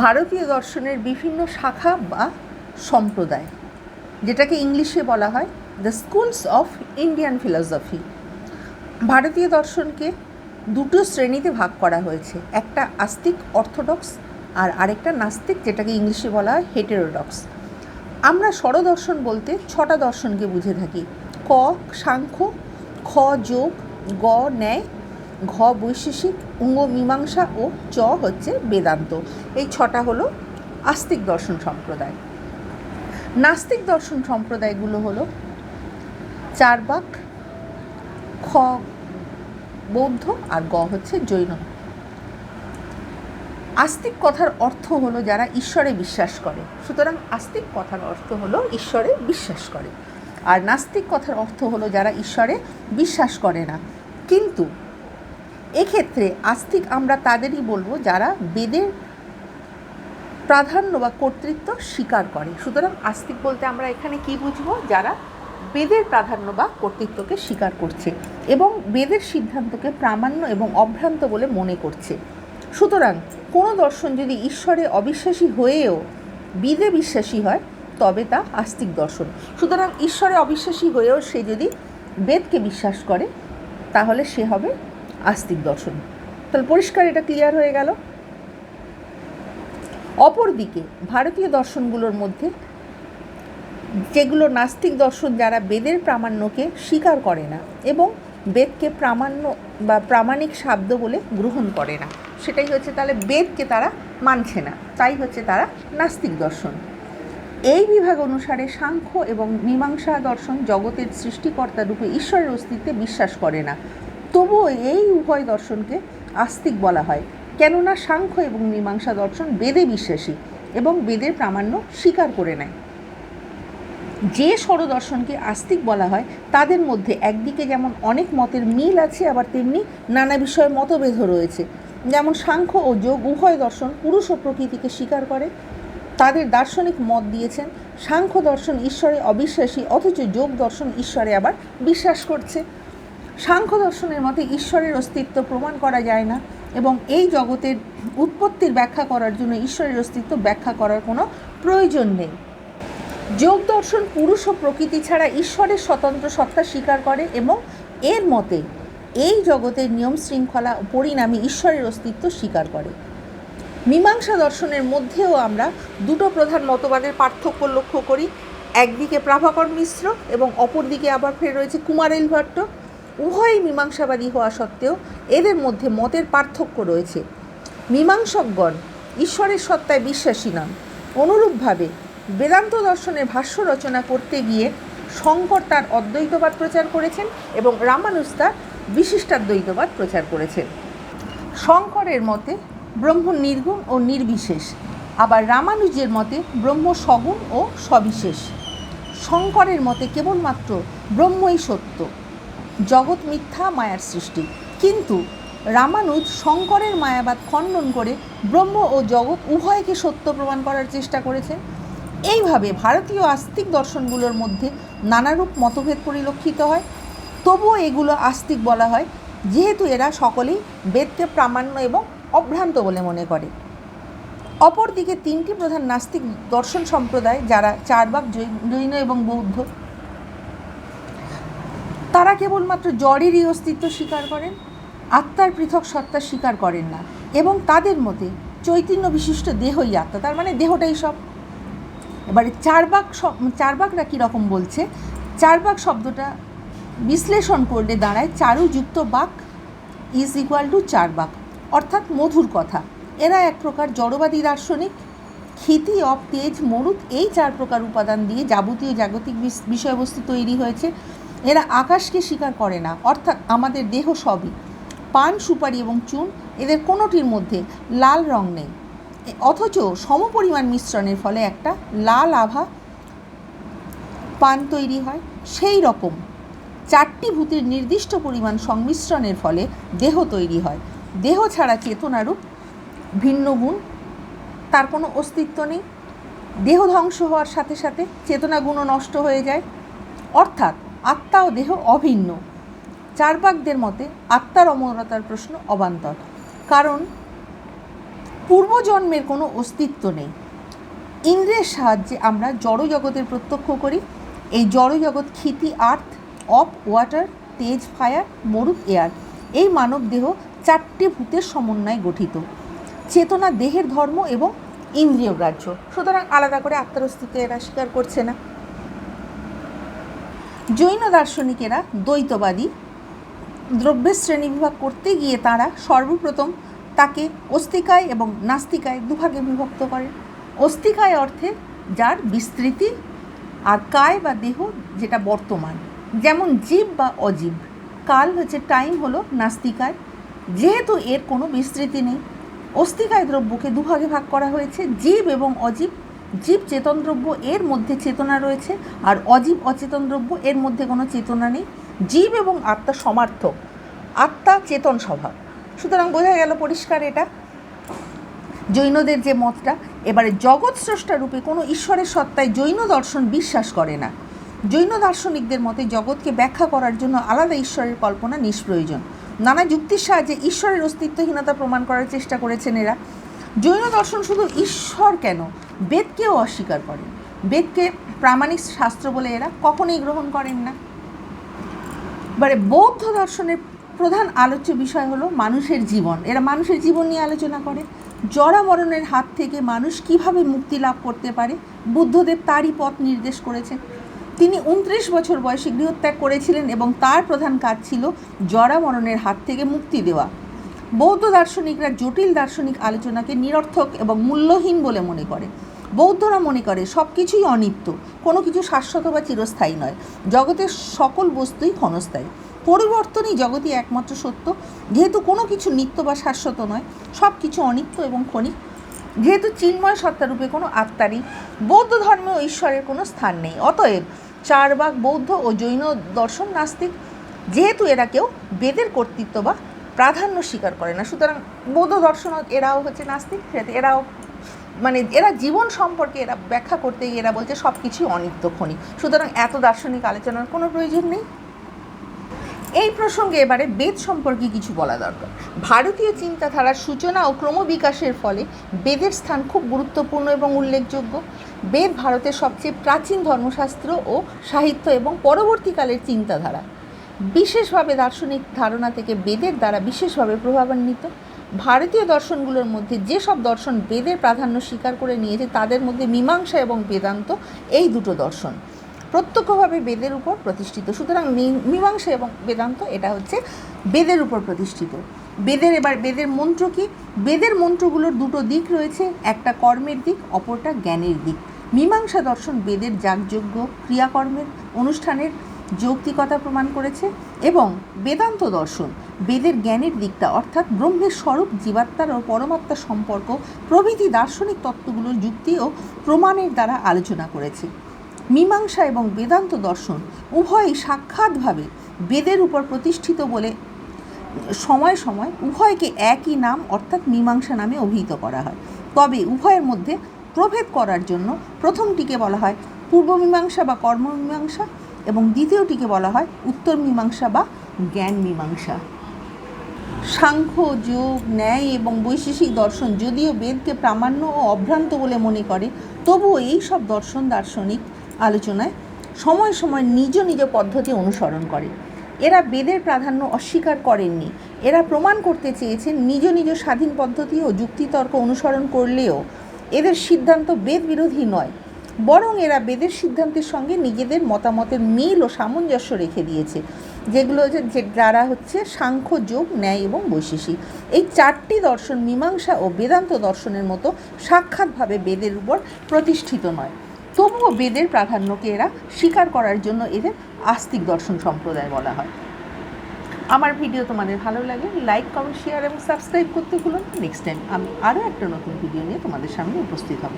ভারতীয় দর্শনের বিভিন্ন শাখা বা সম্প্রদায়, যেটাকে ইংলিশে বলা হয় the schools of Indian philosophy ভারতীয় দর্শনকে দুটো শ্রেণীতে ভাগ করা হয়েছে, একটা আস্তিক অর্থোডক্স আর আরেকটা নাস্তিক, যেটাকে ইংলিশে বলা হয় হেটেরোডক্স। আমরা স্বরদর্শন বলতে ছটা দর্শনকে বুঝে থাকি। ক, সাংখ্য, খ, যোগ, গ, ন্যায় ঘ বৈশেষিক উঙ্গ মীমাংসা ও চ হচ্ছে বেদান্ত। এই ছটা হলো আস্তিক দর্শন সম্প্রদায়। নাস্তিক দর্শন সম্প্রদায়গুলো হলো চারবাক, খ, বৌদ্ধ আর গ হচ্ছে জৈন। আস্তিক কথার অর্থ হলো যারা ঈশ্বরে বিশ্বাস করে। সুতরাং আস্তিক কথার অর্থ হলো ঈশ্বরে বিশ্বাস করে। আর নাস্তিক কথার অর্থ হলো যারা ঈশ্বরে বিশ্বাস করে না। কিন্তু এক্ষেত্রে আস্তিক আমরা তাদেরই বলব যারা বেদের প্রাধান্য বা কর্তৃত্ব স্বীকার করে। সুতরাং আস্তিক বলতে আমরা এখানে কি বুঝব? যারা বেদের প্রাধান্য বা কর্তৃত্বকে স্বীকার করছে এবং বেদের সিদ্ধান্তকে প্রামাণ্য এবং অভ্রান্ত বলে মনে করছে। সুতরাং কোনো দর্শন যদি ঈশ্বরে অবিশ্বাসী হয়েও বিদে বিশ্বাসী হয়, তবে তা আস্তিক দর্শন। সুতরাং ঈশ্বরে অবিশ্বাসী হয়েও সে যদি বেদকে বিশ্বাস করে, তাহলে সে হবে আস্তিক দর্শন। তাহলে পরিষ্কার এটা ক্লিয়ার হয়ে গেল। অপরদিকে ভারতীয় দর্শনগুলোর মধ্যে যেগুলো নাস্তিক দর্শন যারা বেদের প্রামাণ্যকে স্বীকার করে না এবং বেদকে প্রামাণ্য বা প্রামাণিক শব্দ বলে গ্রহণ করে না, সেটাই হচ্ছে তাহলে বেদকে তারা মানছে না, তাই হচ্ছে তারা নাস্তিক দর্শন। এই বিভাগ অনুসারে সাংখ্য এবং মীমাংসা দর্শন জগতের সৃষ্টিকর্তা রূপে ঈশ্বরের অস্তিত্বে বিশ্বাস করে না। তবুও এই উভয় দর্শনকে আস্তিক বলা হয়। কেননা সাংখ্য এবং মীমাংসা দর্শন বেদে বিশ্বাসী এবং বেদের প্রামাণ্য স্বীকার করে নেয়। যে স্বরদর্শনকে আস্তিক বলা হয়, তাদের মধ্যে একদিকে যেমন অনেক মতের মিল আছে, আবার তেমনি নানা বিষয়ে মতভেদও রয়েছে। যেমন সাংখ্য ও যোগ উভয় দর্শন পুরুষ ও প্রকৃতিকে স্বীকার করে। তাদের দার্শনিক মত দিয়েছেন, সাংখ্য দর্শন ঈশ্বরে অবিশ্বাসী, অথচ যোগ দর্শন ঈশ্বরে আবার বিশ্বাস করছে। সাংখ্য দর্শনের মতে ঈশ্বরের অস্তিত্ব প্রমাণ করা যায় না এবং এই জগতের উৎপত্তির ব্যাখ্যা করার জন্য ঈশ্বরের অস্তিত্ব ব্যাখ্যা করার কোনো প্রয়োজন নেই। যোগ দর্শন পুরুষ ও প্রকৃতি ছাড়া ঈশ্বরের স্বতন্ত্র সত্তা স্বীকার করে এবং এর মতে এই জগতের নিয়ম শৃঙ্খলা পরিণামে ঈশ্বরের অস্তিত্ব স্বীকার করে। মীমাংসা দর্শনের মধ্যেও আমরা দুটো প্রধান মতবাদের পার্থক্য লক্ষ্য করি, একদিকে প্রাভাকর মিশ্র এবং অপরদিকে আবার ফের রয়েছে কুমারেল ভট্ট। উভয়ই মীমাংসাবাদী হওয়া সত্ত্বেও এদের মধ্যে মতের পার্থক্য রয়েছে। মীমাংসকগণ ঈশ্বরের সত্তায় বিশ্বাসী নন। অনুরূপভাবে বেদান্ত দর্শনের ভাষ্য রচনা করতে গিয়ে শঙ্কর তার অদ্বৈতবাদ প্রচার করেছেন এবং রামানুজ তার বিশিষ্টাদ্বৈতবাদ প্রচার করেছেন। শঙ্করের মতে ব্রহ্ম নির্গুণ ও নির্বিশেষ, আবার রামানুজের মতে ব্রহ্ম সগুণ ও সবিশেষ। শঙ্করের মতে কেবলমাত্র ব্রহ্মই সত্য। জগৎ মিথ্যা মায়ার সৃষ্টি। কিন্তু রামানুজ শঙ্করের মায়াবাদ খণ্ডন করে ব্রহ্ম ও জগৎ উভয়কে সত্য প্রমাণ করার চেষ্টা করেছেন। এইভাবে ভারতীয় আস্তিক দর্শনগুলোর মধ্যে নানারূপ মতভেদ পরিলক্ষিত হয়। তবুও এগুলো আস্তিক বলা হয়, যেহেতু এরা সকলেই বেদকে প্রামাণ্য এবং অভ্রান্ত বলে মনে করে। অপরদিকে তিনটি প্রধান নাস্তিক দর্শন সম্প্রদায়, যারা চারবাক জৈন এবং বৌদ্ধ তারা কেবলমাত্র জড়েরই অস্তিত্ব স্বীকার করেন, আত্মার পৃথক সত্তা স্বীকার করেন না, এবং তাদের মতে চৈতন্য বিশিষ্ট দেহই আত্মা, তার মানে দেহটাই সব। এবারে চারবাক চারবাকরা কীরকম বলছে? চারবাক শব্দটা বিশ্লেষণ করলে দাঁড়ায় চারুযুক্ত বাক ইজ ইকুয়াল টু চারবাক, অর্থাৎ মধুর কথা। এরা এক প্রকার জড়বাদী দার্শনিক ক্ষিতি অপ তেজ, মরুত, এই চার প্রকার উপাদান দিয়ে যাবতীয় জাগতিক বিষয়বস্তু তৈরি হয়েছে। এরা আকাশকে স্বীকার করে না, অর্থাৎ আমাদের দেহ সবই। পান, সুপারি এবং চুন এদের কোনোটির মধ্যে লাল রং নেই। অথচ সমপরিমাণ মিশ্রণের ফলে একটা লাল আভা পান তৈরি হয়। সেই রকম চারটি ভূতের নির্দিষ্ট পরিমাণ সংমিশ্রণের ফলে দেহ তৈরি হয়। দেহ ছাড়া চেতনারূপ ভিন্ন গুণ, তার কোনো অস্তিত্ব নেই। দেহ ধ্বংস হওয়ার সাথে সাথে চেতনাগুণও নষ্ট হয়ে যায়। অর্থাৎ আত্মা ও দেহ অভিন্ন। চারবাকদের মতে আত্মার অমরতার প্রশ্ন অবান্তর। কারণ পূর্বজন্মের কোনো অস্তিত্ব নেই। ইন্দ্রের সাহায্যে আমরা জড় জগতের প্রত্যক্ষ করি। এই জড় জগৎ ক্ষিতি, আর্থ অফ ওয়াটার, তেজ, ফায়ার মরুত এয়ার। এই মানব দেহ চারটি ভূতের সমন্বয়ে গঠিত। চেতনা দেহের ধর্ম এবং ইন্দ্রিয় গ্রাহ্য। সুতরাং আলাদা করে আত্মার অস্তিত্ব এরা স্বীকার করছে না। জৈন দার্শনিকেরা দ্বৈতবাদী দ্রব্যের শ্রেণীবিভাগ করতে গিয়ে তারা সর্বপ্রথম তাকে অস্তিকায় এবং নাস্তিকায় দুভাগে বিভক্ত করেন অস্তিকায় অর্থে যার বিস্তৃতি আর কায় বা দেহ যেটা বর্তমান। যেমন জীব বা অজীব। কাল হচ্ছে টাইম হলো নাস্তিকায়। যেহেতু এর কোনো বিস্তৃতি নেই, অস্তিকায় দ্রব্যকে দুভাগে ভাগ করা হয়েছে, জীব এবং অজীব জীব চেতন দ্রব্য এর মধ্যে চেতনা রয়েছে আর অজীব অচেতন দ্রব্য এর মধ্যে কোনো চেতনা নেই। জীব এবং আত্মা সমার্থক। আত্মা চেতন স্বভাব। সুতরাং বোঝা গেল পরিষ্কার এটা। জৈনদের যে মতটা, এবারে জগৎ স্রষ্টা রূপে কোনো ঈশ্বরের সত্তায় জৈন দর্শন বিশ্বাস করে না। জৈন দার্শনিকদের মতে জগৎকে ব্যাখ্যা করার জন্য আলাদা ঈশ্বরের কল্পনা নিষ্প্রয়োজন। নানা যুক্তির সাহায্যে ঈশ্বরের অস্তিত্বহীনতা প্রমাণ করার চেষ্টা করেছেন এরা। জৈন দর্শন শুধু ঈশ্বর কেন? বেদকেও অস্বীকার করে বেদকে প্রামাণিক শাস্ত্র বলে এরা কখনোই গ্রহণ করেন না। এবারে বৌদ্ধ দর্শনের প্রধান আলোচ্য বিষয় হলো মানুষের জীবন। এরা মানুষের জীবন নিয়ে আলোচনা করে। জরা মরণের হাত থেকে মানুষ কীভাবে মুক্তি লাভ করতে পারে, বুদ্ধদেব তারই পথ নির্দেশ করেছেন। তিনি উনত্রিশ বছর বয়সে গৃহত্যাগ করেছিলেন এবং তার প্রধান কাজ ছিল জরা মরণের হাত থেকে মুক্তি দেওয়া। বৌদ্ধ দার্শনিকরা জটিল দার্শনিক আলোচনাকে নিরর্থক এবং মূল্যহীন বলে মনে করে। বৌদ্ধরা মনে করে সব কিছুই অনিত্য, কোনো কিছু শাশ্বত বা চিরস্থায়ী নয়। জগতের সকল বস্তুই ক্ষণস্থায়ী। পরিবর্তনই জগতই একমাত্র সত্য। যেহেতু কোনো কিছু নিত্য বা শাশ্বত নয় সব কিছু অনিত্য এবং ক্ষণিক। যেহেতু চিন্ময় সত্তারূপে কোনো আত্মা নেই বৌদ্ধ ধর্মেও ঈশ্বরের কোনো স্থান নেই। অতএব চারবাগ বৌদ্ধ ও জৈন দর্শন নাস্তিক, যেহেতু এরা কেউ বেদের কর্তৃত্ব বা প্রাধান্য স্বীকার করে না, সুতরাং বৌদ্ধ দর্শন এরাও হচ্ছে নাস্তিক এরাও মানে এরা জীবন সম্পর্কে এরা ব্যাখ্যা করতে গিয়ে এরা বলছে সব কিছুই অনিত্য ক্ষণিক সুতরাং এত দার্শনিক আলোচনার কোনো প্রয়োজন নেই। এই প্রসঙ্গে এবারে বেদ সম্পর্কে কিছু বলা দরকার। ভারতীয় চিন্তাধারার সূচনা ও ক্রমবিকাশের ফলে বেদের স্থান খুব গুরুত্বপূর্ণ এবং উল্লেখযোগ্য। বেদ ভারতের সবচেয়ে প্রাচীন ধর্মশাস্ত্র ও সাহিত্য এবং পরবর্তীকালের চিন্তাধারা। বিশেষভাবে দার্শনিক ধারণা থেকে বেদের দ্বারা বিশেষভাবে প্রভাবান্বিত। ভারতীয় দর্শনগুলোর মধ্যে যেসব দর্শন বেদের প্রাধান্য স্বীকার করে নিয়েছে, তাদের মধ্যে মীমাংসা এবং বেদান্ত এই দুটো দর্শন। প্রত্যক্ষভাবে বেদের উপর প্রতিষ্ঠিত। সুতরাং মীমাংসা এবং বেদান্ত এটা হচ্ছে বেদের উপর প্রতিষ্ঠিত। বেদের এবার, বেদের মন্ত্র কি? বেদের মন্ত্রগুলোর দুটো দিক রয়েছে। একটা কর্মের দিক, অপরটা জ্ঞানের দিক। মীমাংসা দর্শন বেদের যাগযজ্ঞ, ক্রিয়াকর্মের, অনুষ্ঠানের যৌক্তিকতা প্রমাণ করেছে এবং বেদান্ত দর্শন, বেদের জ্ঞানের দিকটা অর্থাৎ ব্রহ্মের স্বরূপ, জীবাত্মার ও পরমাত্মার সম্পর্ক, প্রভৃতি দার্শনিক তত্ত্বগুলোর যুক্তি ও প্রমাণের দ্বারা আলোচনা করেছে। মীমাংসা এবং বেদান্ত দর্শন উভয়ই সাক্ষাৎভাবে বেদের উপর প্রতিষ্ঠিত বলে সময় সময় উভয়কে একই নাম অর্থাৎ মীমাংসা নামে অভিহিত করা হয়। তবে উভয়ের মধ্যে প্রভেদ করার জন্য প্রথমটিকে বলা হয় পূর্ব মীমাংসা বা কর্মমীমাংসা। এবং দ্বিতীয়টিকে বলা হয় উত্তর মীমাংসা বা জ্ঞান মীমাংসা। সাংখ্য, যোগ, ন্যায় এবং বৈশেষিক দর্শন যদিও বেদকে প্রামাণ্য ও অভ্রান্ত বলে মনে করে, তবুও এই সব দর্শন দার্শনিক আলোচনায় সময় সময় নিজ নিজ পদ্ধতি অনুসরণ করে। এরা বেদের প্রাধান্য অস্বীকার করেননি। এরা প্রমাণ করতে চেয়েছেন নিজ নিজ স্বাধীন পদ্ধতি ও যুক্তিতর্ক অনুসরণ করলেও এদের সিদ্ধান্ত বেদ বিরোধী নয়। বরং এরা বেদের সিদ্ধান্তের সঙ্গে নিজেদের মতামতের মিল ও সামঞ্জস্য রেখে দিয়েছে, যেগুলো যে যারা হচ্ছে সাংখ্য, যোগ, ন্যায় এবং বৈশেষিক এই চারটি দর্শন মীমাংসা ও বেদান্ত দর্শনের মতো সাক্ষাৎভাবে বেদের উপর প্রতিষ্ঠিত নয়। তবুও বেদের প্রাধান্যকে এরা স্বীকার করার জন্য এদের আস্তিক দর্শন সম্প্রদায় বলা হয়। আমার ভিডিও তোমাদের ভালো লাগে লাইক কমেন্ট শেয়ার এবং সাবস্ক্রাইব করতে ভুলো নেক্সট টাইম আমি আরও একটা নতুন ভিডিও নিয়ে তোমাদের সামনে উপস্থিত হব।